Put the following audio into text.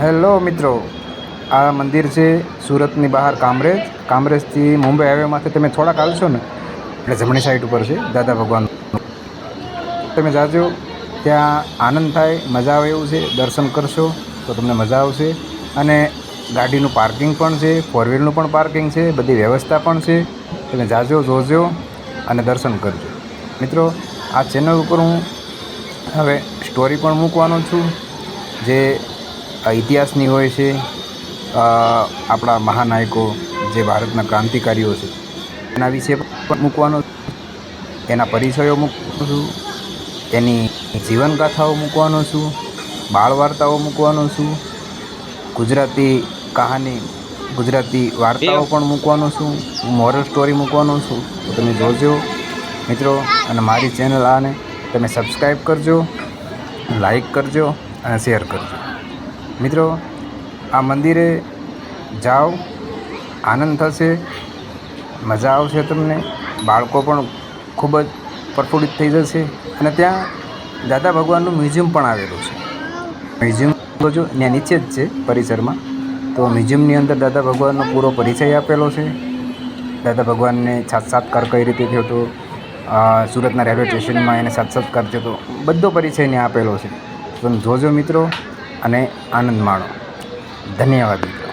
Hello મિત્રો, આ મંદિર છે સુરતની બહાર કામરેજ. કામરેજથી મુંબઈ હાઈવેમાંથી તમે થોડાક આવશો ને, એટલે જમણી સાઈડ ઉપર છે, દાદા ભગવાન. તમે જાજો, ત્યાં આનંદ થાય, મજા આવે એવું છે, દર્શન કરશો તો તમને મજા આવશે. અને ગાડીનું પાર્કિંગ પણ છે ફોર વ્હીલનું પણ પાર્કિંગ છે, બધી વ્યવસ્થા પણ છે. તમે જાજો, જોજો અને દર્શન કરજો. મિત્રો, આ ચેનલ ઉપર હું હવે સ્ટોરી પણ મૂકવાનો છું, જે ઇતિહાસની હોય છે આપણા મહાનાયકો જે ભારતના ક્રાંતિકારીઓ છે, એના વિશે પણ મૂકવાનો એના પરિચયો મૂકવાનો છું, એની જીવનગાથાઓ મૂકવાનો છું બાળ વાર્તાઓ મૂકવાનો છું, ગુજરાતી કહાની, ગુજરાતી વાર્તાઓ પણ મૂકવાનો છું, મોરલ સ્ટોરી મૂકવાનો છું, તો તમે જોજો મિત્રો, અને મારી ચેનલ આને તમે સબસ્ક્રાઈબ કરજો લાઈક કરજો, અને શેર કરજો. મિત્રો, આ મંદિરે જાઓ, આનંદ થશે, મજા આવશે તમને. બાળકો પણ ખૂબ જ પ્રફુલ્લિત થઈ જશે અને ત્યાં દાદા ભગવાનનું મ્યુઝિયમ પણ આવેલું છે. મ્યુઝિયમ જો ત્યાં નીચે જ છે પરિસરમાં, તો મ્યુઝિયમની અંદર દાદા ભગવાનનો પૂરો પરિચય આપેલો છે. દાદા ભગવાનને સાક્ષાત્કાર કઈ રીતે થયો હતો સુરતના રેલવે સ્ટેશનમાં એને સાક્ષાત્કાર થયો હતો બધો પરિચય ત્યાં આપેલો છે. તમે જોજો મિત્રો અને આનંદ માણો. ધન્યવાદ મિત્રો.